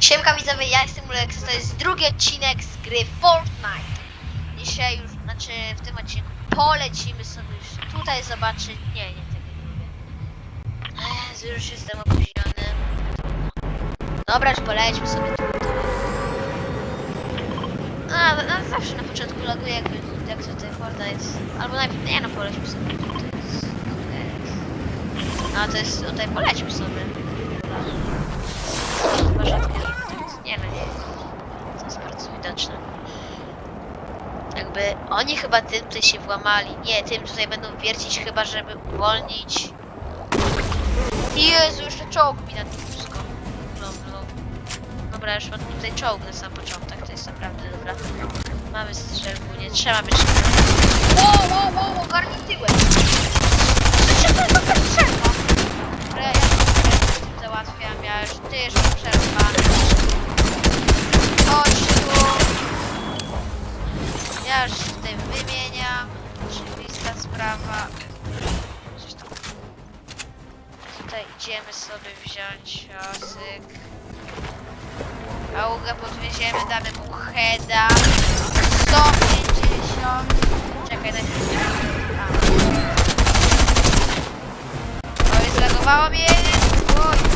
Siemka widzowie, ja jestem Ulek, to jest drugi odcinek z gry Fortnite. Dzisiaj już, znaczy w tym odcinku polecimy sobie już tutaj zobaczyć. Nie, nie, tego nie lubię. Już jestem opóźniony. Dobra, już polećmy sobie tutaj. A, no, zawsze na początku loguje jak, jak tutaj Fortnite. Albo najpierw, nie no, polećmy sobie tutaj. A to jest, tutaj polećmy sobie. Tak... Nie no, nie. To jest bardzo widoczne. Jakby oni chyba tym tutaj się włamali. Nie, tym tutaj będą wiercić chyba, żeby uwolnić. Jezu, jeszcze czołg mi na tym wszystko. Dobra, już mam tutaj czołg na sam początek, to jest naprawdę dobra. Mamy strzelbu, nie trzeba być... Wow, wow, wow, ogarnij! Co to jest za strzelba? Dobra, ja to załatwiam, ja już, ty jeszcze przerwa. Chodź tu. Ja już tutaj wymieniam. Oczywista sprawa. Tam. Tutaj idziemy sobie wziąć osyk. Paługę podwieziemy, damy mu heada. 150. Czekaj, daj mi. Oj, zlagowało mnie. Oj,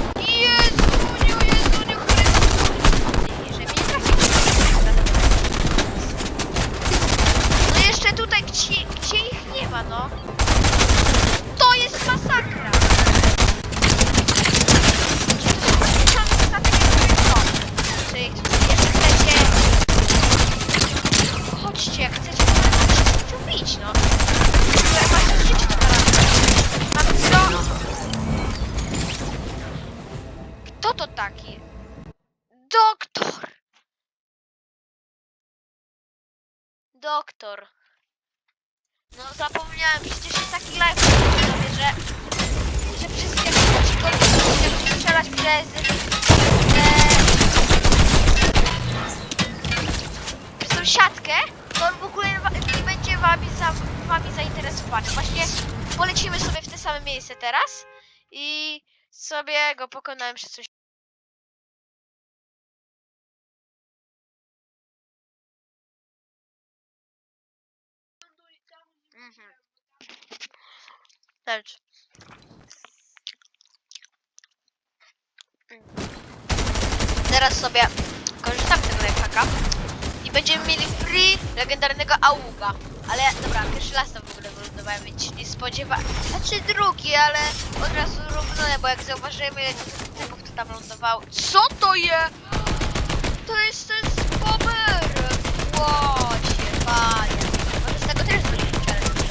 No zapomniałem, przecież jest taki live sobie, że, że wszystkie ci go jak strzelać przez, e, przez tą siatkę, to on w ogóle nie będzie wami, za, wami zainteresowany. Właśnie polecimy sobie w te same miejsce teraz i sobie go pokonałem przez coś. Lecz. Teraz sobie korzystamy z tego lifehacka i będziemy mieli free legendarnego auga. Ale dobra, pierwszy raz to w ogóle wylądowałem, więc nie spodziewałem. Znaczy drugi, ale od razu równane, bo jak zauważyłem ile typów to tam lądowało. Co to je? To jest ten spomer! Łocie, panie. Może z tego też zrobimy challenge.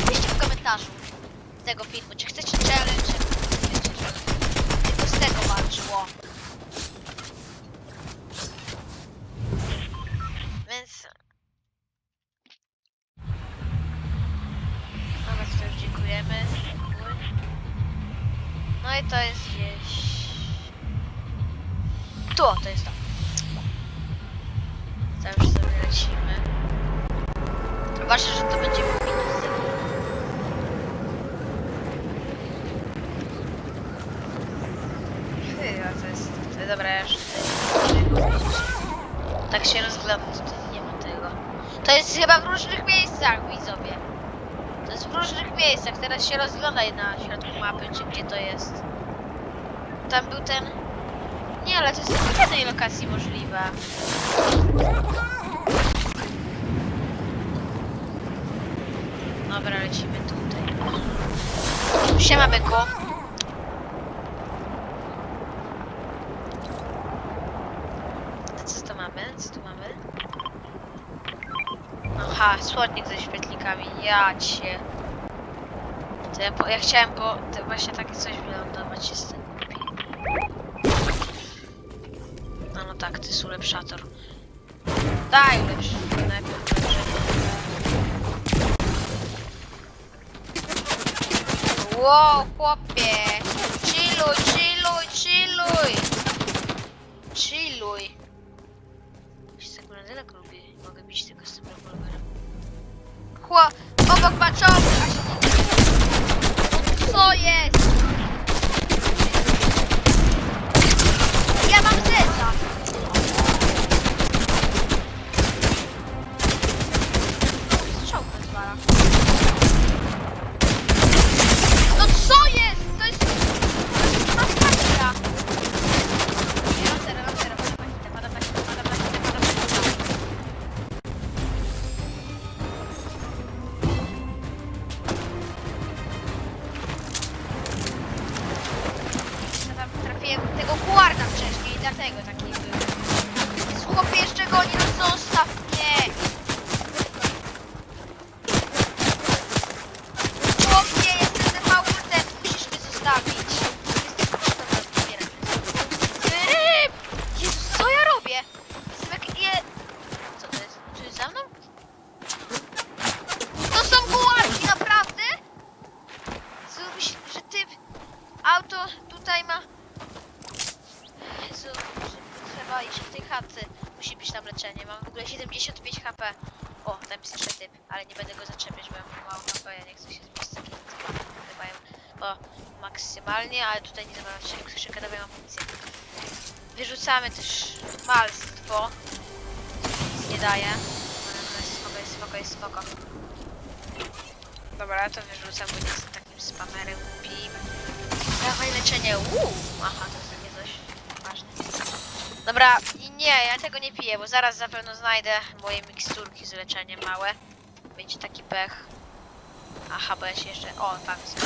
Napiszcie w komentarzu tego filmu, czy chcecie challenge, tylko z tego walczyło. Dobra, już. Tak się rozglądam, tutaj nie ma tego. To jest chyba w różnych miejscach, widzowie. To jest w różnych miejscach. Teraz się rozglądaj na środku mapy, czy gdzie to jest. Tam był ten... Nie, ale to jest w jednej lokacji możliwe. Dobra, lecimy tutaj. Siema, byku. A co to mamy? Co tu mamy? Aha, słodnik ze świetlikami. Ja cię. To ja, po, chciałem, bo to właśnie takie coś wylądować jest ten. No, no tak, ty jest ulepszator. Daj ulepsz. Najpierw ulepszę. Wow, chłopie! Chilluj, chilluj, chilluj! Chilluj! Jeśli tak naprawdę tak lubię, mogę bić tylko z tym rewolwerem. Chło, obok ma czołg, a. Co jest? Tutaj ma... Jezu, trzeba iść w tej chatce. Musi być tam leczenie. Mam w ogóle 75 HP. O, tam jest jeszcze typ, ale nie będę go zaczepiać, bo ja mam mało HP, ja nie chcę się z które mają o, maksymalnie, ale tutaj nie zobaczymy skrzynkę, dawaj mam amunicję. Wyrzucamy też malstwo. Nic nie daje. Spoko, jest spoko, jest spoko. Dobra, to wyrzucam, bo nie jestem takim spamerem. Dawaj leczenie. Uuu, aha, to jest takie coś ważne. Dobra, nie, ja tego nie piję, bo zaraz zapewne znajdę moje miksturki z leczeniem małe. Będzie taki pech. Aha, bo ja się jeszcze... O, jest.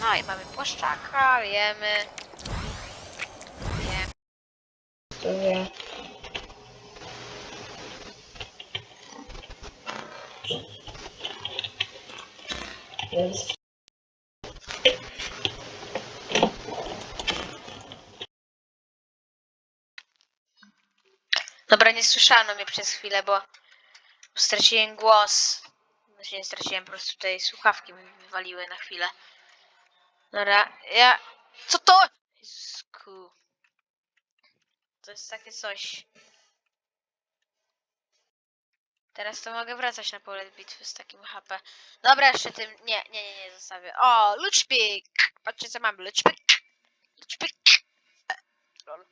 No i mamy płaszczaka, jemy. Jemy. Dobra. Więc Dobra, nie słyszano mnie przez chwilę, bo straciłem głos. Znaczy nie straciłem, po prostu tutaj słuchawki mi wywaliły na chwilę. Dobra, ja... Co to? Jezusku. To jest takie coś. Teraz to mogę wracać na pole bitwy z takim HP. Dobra, jeszcze tym... Nie, nie, nie, nie, zostawię. O, luczpik! Patrzcie co mam, luczpik! Luczpik! E, Lol.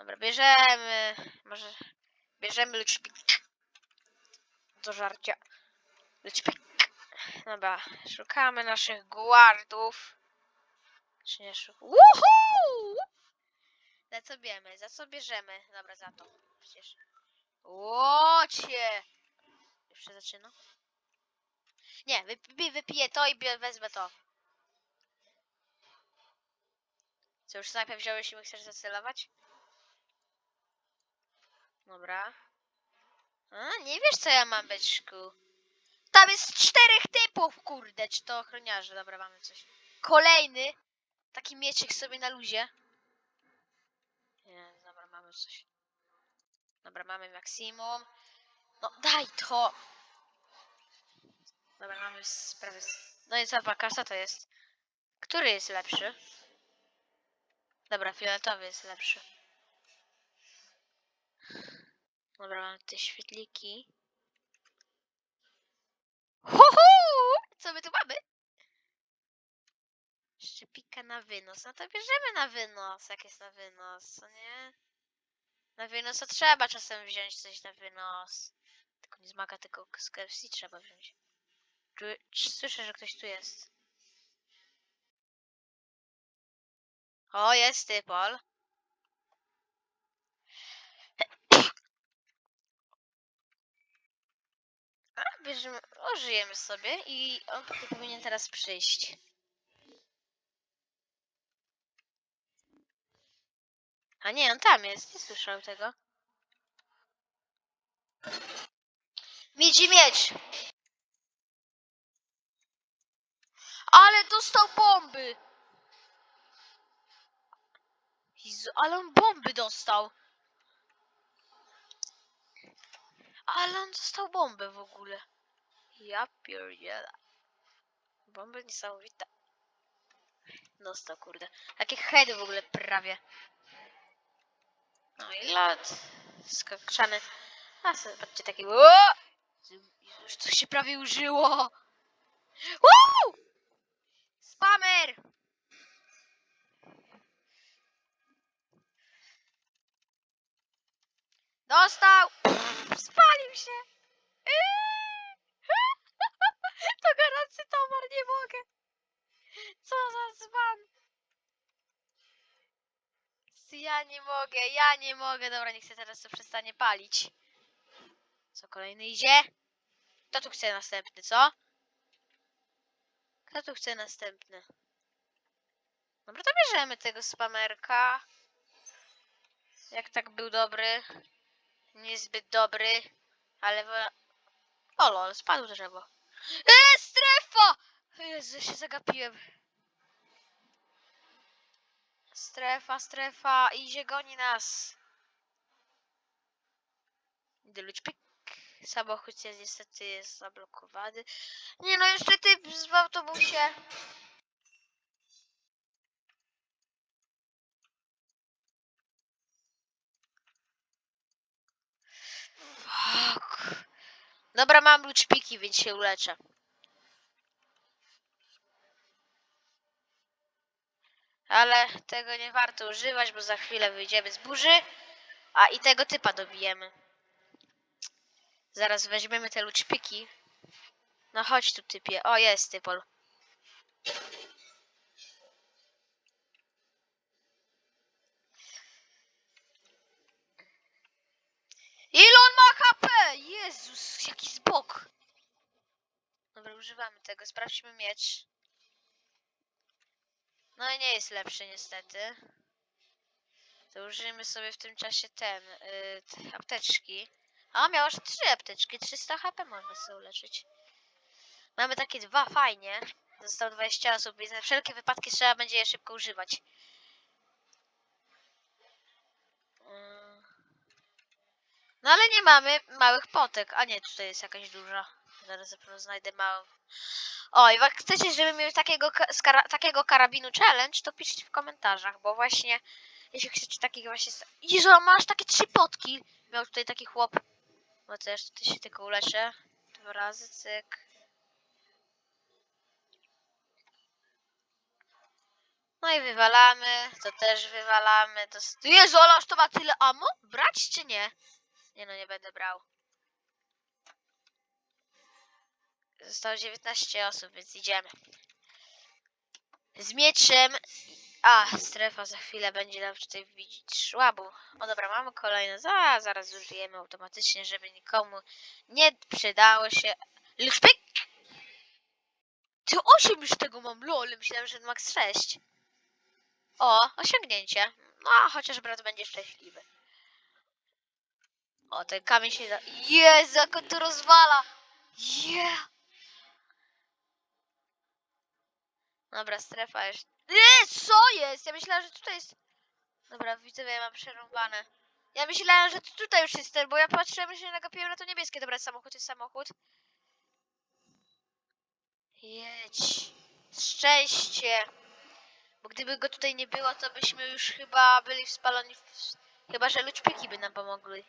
Dobra, bierzemy. Może bierzemy luczpik. Do żarcia. Luczpik. Dobra, szukamy naszych guardów. Czy nie szukamy? Za co bierzemy? Za co bierzemy? Dobra, za to. Przecież. Łocie! Jeszcze zaczyna? Nie, wypiję, wypiję to i wezmę to. Co, już snajpę wziąłeś i chcesz zacelować? Dobra. A, nie wiesz co ja mam, beczku. Tam jest czterech typów, kurde, czy to ochroniarze. Dobra, mamy coś. Kolejny. Taki mieczek sobie na luzie. Nie, dobra, mamy coś. Dobra, mamy maksimum. No, daj to! Dobra, mamy sprawę. No i zapaka, co to jest? Który jest lepszy? Dobra, fioletowy jest lepszy. Dobra, te świetliki. Huhu! Co my tu mamy? Szczepika na wynos. No to bierzemy na wynos, jak jest na wynos, co nie? Na wynos to trzeba czasem wziąć coś na wynos. Tylko nie zmaga, tylko z KFC trzeba wziąć. Słyszę, że ktoś tu jest. O, jest typol. A, bierzemy, ożyjemy sobie i on powinien teraz przyjść. A nie, on tam jest, nie słyszał tego. Widzi miecz! Ale dostał bomby! Jezu, ale on bomby dostał! Ale on dostał bombę w ogóle. Ja pierdzielę. Bomba niesamowita. Dostał, kurde. Takie heady w ogóle prawie. No i lot. Skakczany. A sobie patrzcie taki. Już to się prawie użyło. Woo! Spamer! Dostał! Spalił się! Eee! To gorący towar, nie mogę! Co za dzban! Ja nie mogę, ja nie mogę. Dobra, niech się teraz to przestanie palić. Co, kolejny idzie? Kto tu chce następny, co? Kto tu chce następny? Dobra, to bierzemy tego spamerka. Jak tak był dobry? Niezbyt dobry, ale... O lol, spadł drzewo. Eee, strefa! Jezu, się zagapiłem. Strefa, strefa, idzie, goni nas. Deluczpik. Samochód jest niestety jest zablokowany. Nie no, jeszcze typ w autobusie. Fuck. Dobra, mam luczpiki, więc się uleczę. Ale tego nie warto używać, bo za chwilę wyjdziemy z burzy, a i tego typa dobijemy. Zaraz weźmiemy te luczpiki. No chodź tu typie. O, jest typol. Ile on ma HP? Jezus, jaki zbok. Dobra, używamy tego. Sprawdźmy miecz. No i nie jest lepszy niestety. To użyjmy sobie w tym czasie ten, yy, te apteczki. A, miał aż trzy apteczki, 300 HP można sobie uleczyć. Mamy takie dwa, fajnie. Zostało 20 osób, więc na wszelkie wypadki trzeba będzie je szybko używać. Yy. No ale nie mamy małych potek. A nie, tutaj jest jakaś duża. Zaraz na znajdę małą. O, i jak chcecie, żebym miał takiego, takiego karabinu challenge, to piszcie w komentarzach, bo właśnie, jeśli chcecie takiego właśnie... Jezu, masz takie trzy potki! Miał tutaj taki chłop. No też, tutaj się tylko uleczę. Dwa razy, cyk. No i wywalamy, to też wywalamy. To... Jezu, ale aż to ma tyle ammo? Brać czy nie? Nie no, nie będę brał. Zostało 19 osób, więc idziemy. Z mieczem. A, strefa za chwilę będzie nam tutaj widzieć szłabu. O dobra, mamy kolejne. Za, zaraz użyjemy automatycznie, żeby nikomu nie przydało się. Luszpik! Ty 8 już tego mam, lol. Myślałem, że max 6. O, osiągnięcie. No, chociaż brat będzie szczęśliwy. O, ten kamień się da... Jezu, jak on to rozwala! Yeah! Dobra, strefa już. Nie, co jest? Ja myślałam, że tutaj jest. Dobra, widzowie, ja mam przerąbane. Ja myślałem, że tutaj już jest ten, bo ja patrzyłem, że nagapiłem na to niebieskie. Dobra, samochód jest samochód. Jedź. Szczęście. Bo gdyby go tutaj nie było, to byśmy już chyba byli spaloni. W... Chyba, że luczpiki by nam pomogli.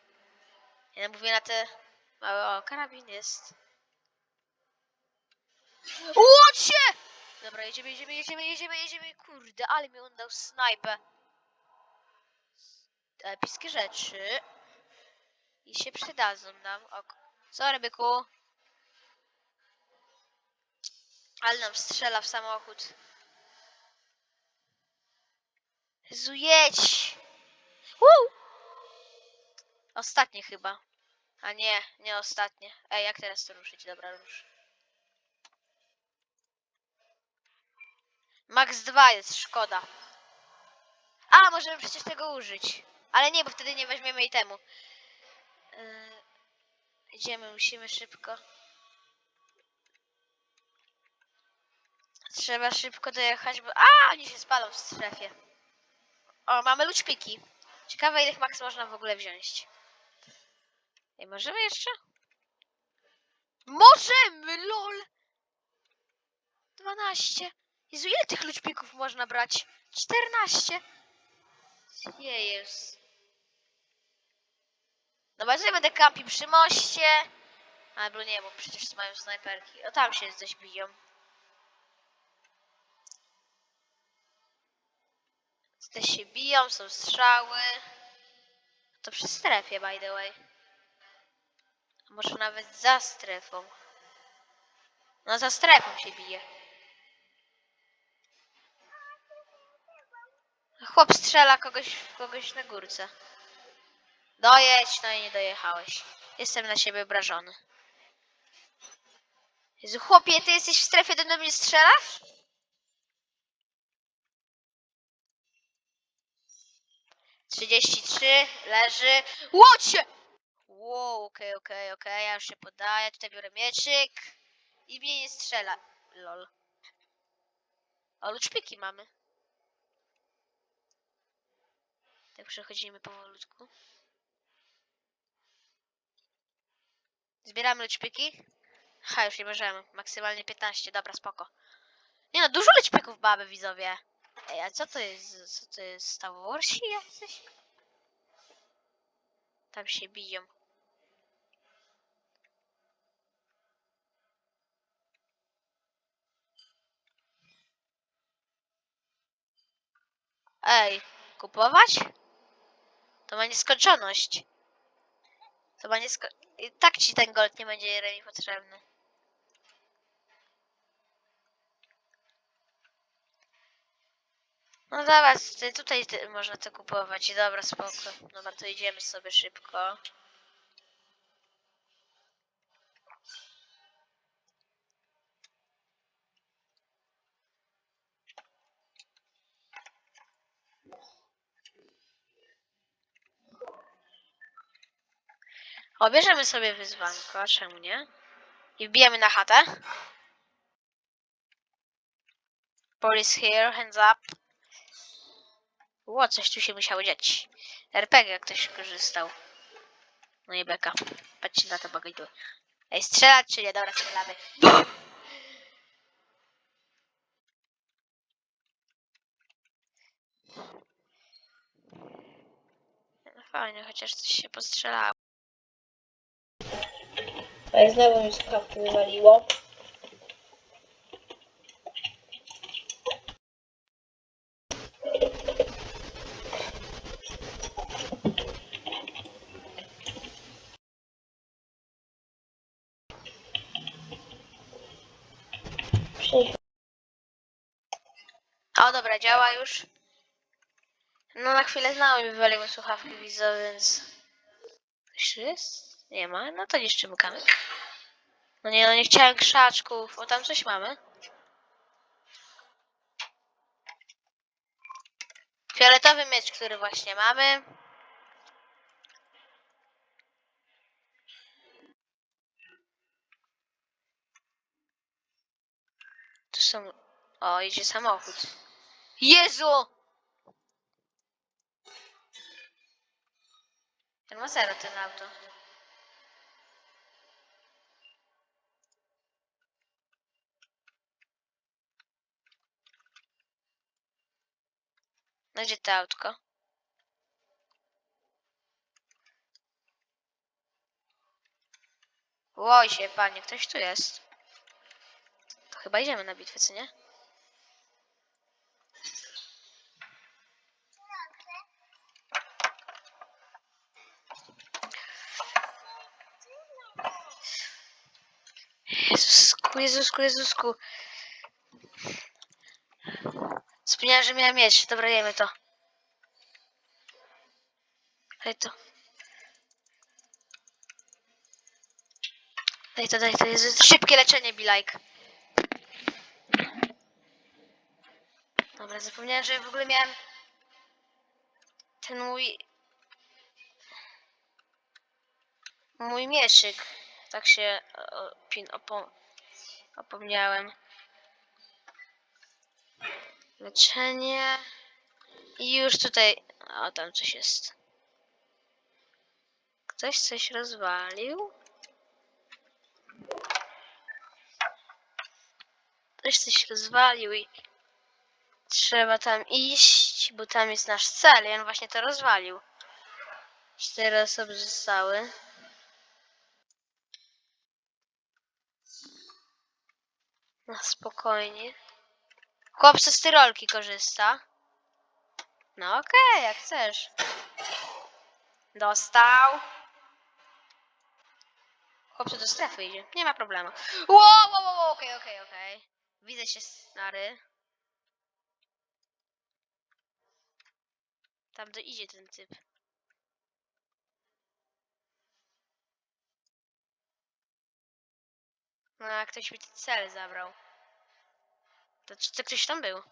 Ja mówię na te małe. O, karabin jest. Łocie! Dobra, jedziemy, jedziemy, jedziemy, jedziemy, jedziemy. Kurde, ale mi on dał snajpę. Epickie rzeczy. I się przydadzą nam. O, sorry, byku. Ale nam strzela w samochód. Jezu, jedź! Woo! Ostatnie chyba. A nie, nie ostatnie. Ej, jak teraz to ruszyć? Dobra, rusz. Max 2 jest, szkoda. A, możemy przecież tego użyć. Ale nie, bo wtedy nie weźmiemy itemu. Yy, idziemy, musimy szybko. Trzeba szybko dojechać, bo... A, oni się spalą w strefie. O, mamy luczpiki. Ciekawe, ile max można w ogóle wziąć. Ej, możemy jeszcze? Możemy, lol! 12. Jezu, ile tych luczpików można brać? 14. Jejus. Dobra, tutaj będę kampił przy moście. Albo nie, bo przecież mają snajperki. O, tam się coś biją. Te się biją, są strzały. To przy strefie, by the way. Może nawet za strefą. No, za strefą się bije. Chłop strzela kogoś, kogoś na górce. Dojedź, no i nie dojechałeś. Jestem na siebie obrażony. Jezu, chłopie, ty jesteś w strefie, do mnie strzelasz? 33, leży. Łocie! Wow, okej, okej, okej, ja już się podaję, tutaj biorę mieczyk i mnie nie strzela. Lol. O, luczpiki mamy. Tak przechodzimy powolutku. Zbieramy luczpiki. Ha, już nie możemy. Maksymalnie 15, dobra, spoko. Nie no, dużo luczpików mamy, widzowie. Ej, a co to jest? Co to jest? Star jacyś? Tam się biją. Ej, kupować? To ma nieskończoność. To ma niesko... I tak ci ten gold nie będzie Jeremi potrzebny. No dobra, tutaj można to kupować. Dobra, spoko. Dobra, to idziemy sobie szybko. Obierzemy sobie wyzwanko, czemu nie? I wbijamy na chatę. Police here, hands up. Ło, coś tu się musiało dziać. RPG ktoś korzystał. No i beka. Patrzcie na to bagajdu. Ej, strzelać czy nie? Dobra, strzelamy. Fajnie, chociaż coś się postrzelało. I znowu mi słuchawki wywaliło. O, dobra, działa już. No na chwilę znowu mi wywaliły słuchawki widzowe, więc... Coś jest? Nie ma? No to niszczymy kamyk. No nie, no nie chciałem krzaczków. O, tam coś mamy. Fioletowy miecz, który właśnie mamy. Tu są... O, idzie samochód. Jezu! Zero, ten auto. No gdzie to autko? Łoj się, panie, ktoś tu jest. To chyba idziemy na bitwę, co nie? Jezusku, Jezusku, Jezusku. Zapomniałem, że miałem mieć. Dobra, jemy to. Daj to. Daj to, daj to. Jezu, szybkie leczenie, be like. Dobra, zapomniałem, że w ogóle miałem ten mój mój mieszyk. Tak się o, pin, opo, opomniałem. Leczenie. I już tutaj. O, tam coś jest. Ktoś coś rozwalił. Ktoś coś rozwalił i trzeba tam iść, bo tam jest nasz cel. I on właśnie to rozwalił. Cztery osoby zostały. No spokojnie. Chłopcy z tyrolki korzysta. No okej, jak chcesz. Dostał. Chłopcy do strefy idzie. Nie ma problemu. Wow, wow, wow, okej, okej, okej. Widzę się, stary. Tam do idzie ten typ. No, a ktoś mi ten cel zabrał. To, to ktoś tam był.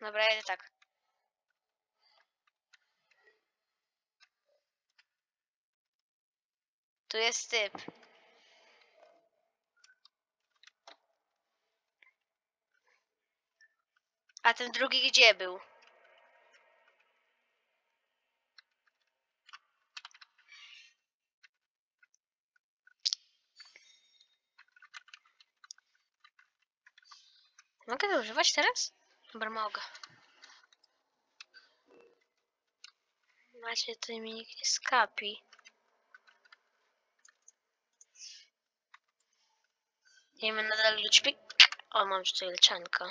Dobra, jedę tak. Tu jest typ. A ten drugi gdzie był? Mogę to używać teraz? Dobra, mogę. Macie, tutaj mi nikt nie skapi. Nie wiem, nadal liczbik. O, mam tutaj leczanko.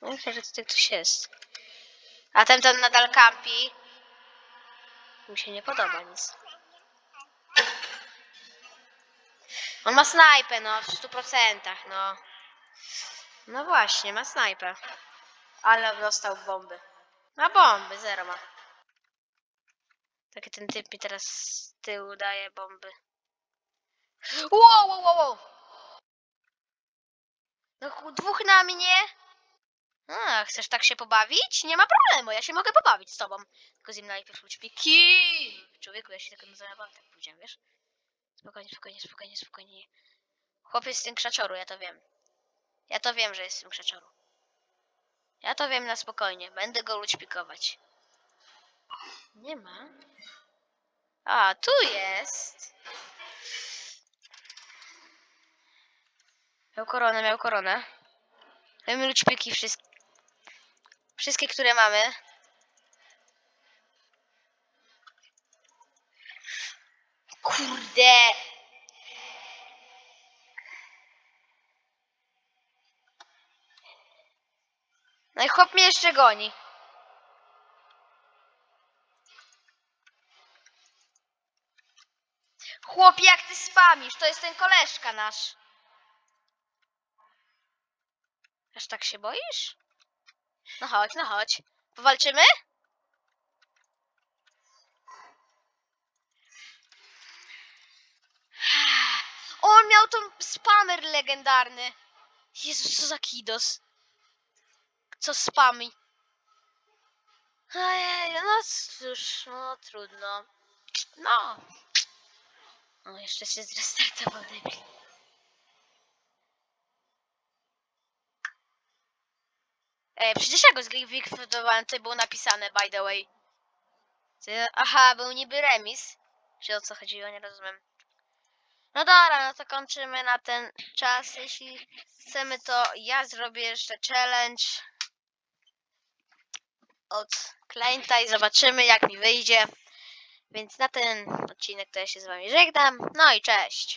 No, myślę, że tutaj ktoś jest. A ten tam nadal kampi. Mi się nie podoba nic. On ma snajpę, no, w 100%, no. No właśnie, ma snajpę. Ale dostał bomby. Ma bomby, zero ma. Taki ten typ mi teraz z tyłu daje bomby. Wow, wow, wow, wow. No dwóch na mnie. A, chcesz tak się pobawić? Nie ma problemu, ja się mogę pobawić z tobą. Tylko zjem najpierw ućpiki. Człowieku, ja się tylko na zabawę tak powiedziałem, wiesz? Spokojnie, spokojnie, spokojnie, spokojnie. Chłopiec z tym krzaczoru, ja to wiem. Ja to wiem, że jest z tym krzaczoru. Ja to wiem na spokojnie. Będę go lućpikować. Nie ma. A, tu jest. Miał koronę, miał koronę. Mamy lućpiki wszystkie. Wszystkie, które mamy. Kurde. No i chłop mnie jeszcze goni. Chłopie, jak ty spamisz, to jest ten koleżka nasz. Aż tak się boisz? No chodź, no chodź. Powalczymy? On miał tą spamer legendarny. Jezus, co za kidos. Co spami. Ojej, no cóż, no trudno. No. O, jeszcze się zrestartował debil. Ej, przecież ja go zlikwidowałem, to było napisane, by the way. Aha, był niby remis. Czy o co chodziło, nie rozumiem. No dobra, no to kończymy na ten czas. Jeśli chcemy, to ja zrobię jeszcze challenge od klienta i zobaczymy, jak mi wyjdzie. Więc na ten odcinek to ja się z wami żegnam. No i cześć.